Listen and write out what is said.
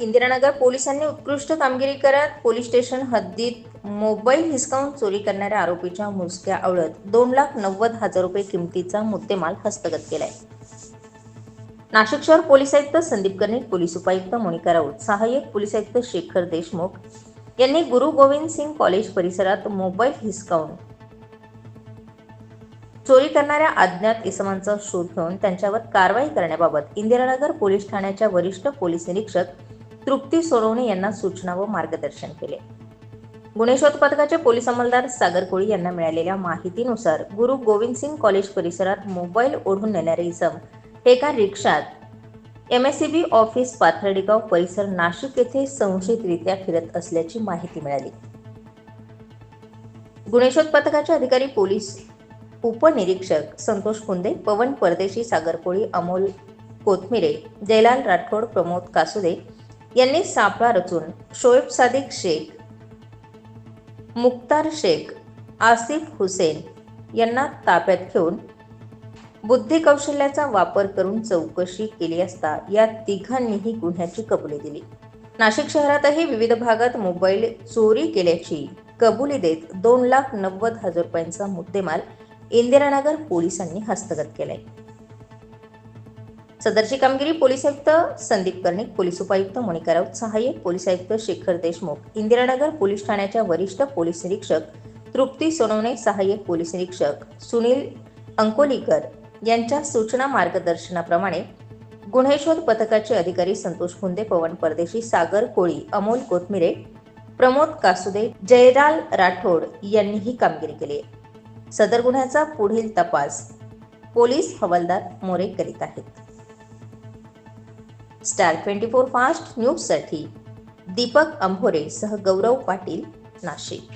इंदिरानगर पोलिसांनी उत्कृष्ट कामगिरी करत पोलीस स्टेशन हद्दीत मोबाईल हिसकावून चोरी करणाऱ्या आरोपीच्या मुसक्या आवळत दोन लाख नव्वद हजार रुपये किमतीचा मुद्देमाल हस्तगत केलाय. नाशिक शहर पोलीस आयुक्त संदीप कर्णिक पोलीस उपायुक्त मोनिका राऊत सहाय्यक पोलीस आयुक्त शेखर देशमुख यांनी गुरु गोविंद सिंग कॉलेज परिसरात मोबाईल हिसकावून चोरी करणाऱ्या अज्ञात इसमांचा शोध घेऊन त्यांच्यावर कारवाई करण्याबाबत इंदिरानगर पोलीस ठाण्याच्या वरिष्ठ पोलीस निरीक्षक तृप्ती सोनवणे यांना सूचना व मार्गदर्शन केले. गुन्हे शोध पथकाचे पोलीस अंमलदार सागर कोळी यांना मिळालेल्या माहितीनुसार गुरु गोविंद सिंग कॉलेज परिसरात मोबाईल ओढून नेणारे इसम हे एका रिक्षात M S C B office Pathardigaon परिसर नाशिक येथे संशयितरित्या फिरत असल्याची माहिती मिळाली. गुन्हे शोध पथकाचे अधिकारी पोलीस उपनिरीक्षक संतोष कुंदे पवन परदेशी सागर कोळी अमोल कोथमिरे जयलाल राठोड प्रमोद कासुदे यांनी सापळा रचून शोएब सादिक शेख मुक्तार शेख आसिफ हुसेन यांना ताब्यात घेऊन बुद्धी कौशल्याचा वापर करून चौकशी केली असता या तिघांनीही गुन्ह्याची कबुली दिली. नाशिक शहरातही विविध भागात मोबाईल चोरी केल्याची कबुली देत दोन लाख नव्वद हजार रुपयांचा मुद्देमाल इंदिरानगर पोलिसांनी हस्तगत केलाय. सदरची कामगिरी पोलीस आयुक्त संदीप कर्णिक पोलीस उपायुक्त मोनिका राऊत सहाय्यक पोलीस आयुक्त शेखर देशमुख इंदिरानगर पोलीस ठाण्याच्या वरिष्ठ पोलीस निरीक्षक तृप्ती सोनवणे सहाय्यक पोलीस निरीक्षक सुनील अंकोलीकर यांच्या सूचना मार्गदर्शनाप्रमाणे गुन्हे शोध पथकाचे अधिकारी संतोष कुंदे पवन परदेशी सागर कोळी अमोल कोथमिरे प्रमोद कासुदे जयराल राठोड यांनी ही कामगिरी केली आहे. सदर गुन्ह्याचा पुढील तपास पोलीस हवालदार मोरे करीत आहेत. स्टार ट्वेंटी फोर फास्ट न्यूजसाठी दीपक अंभोरे सह गौरव पाटील नाशिक.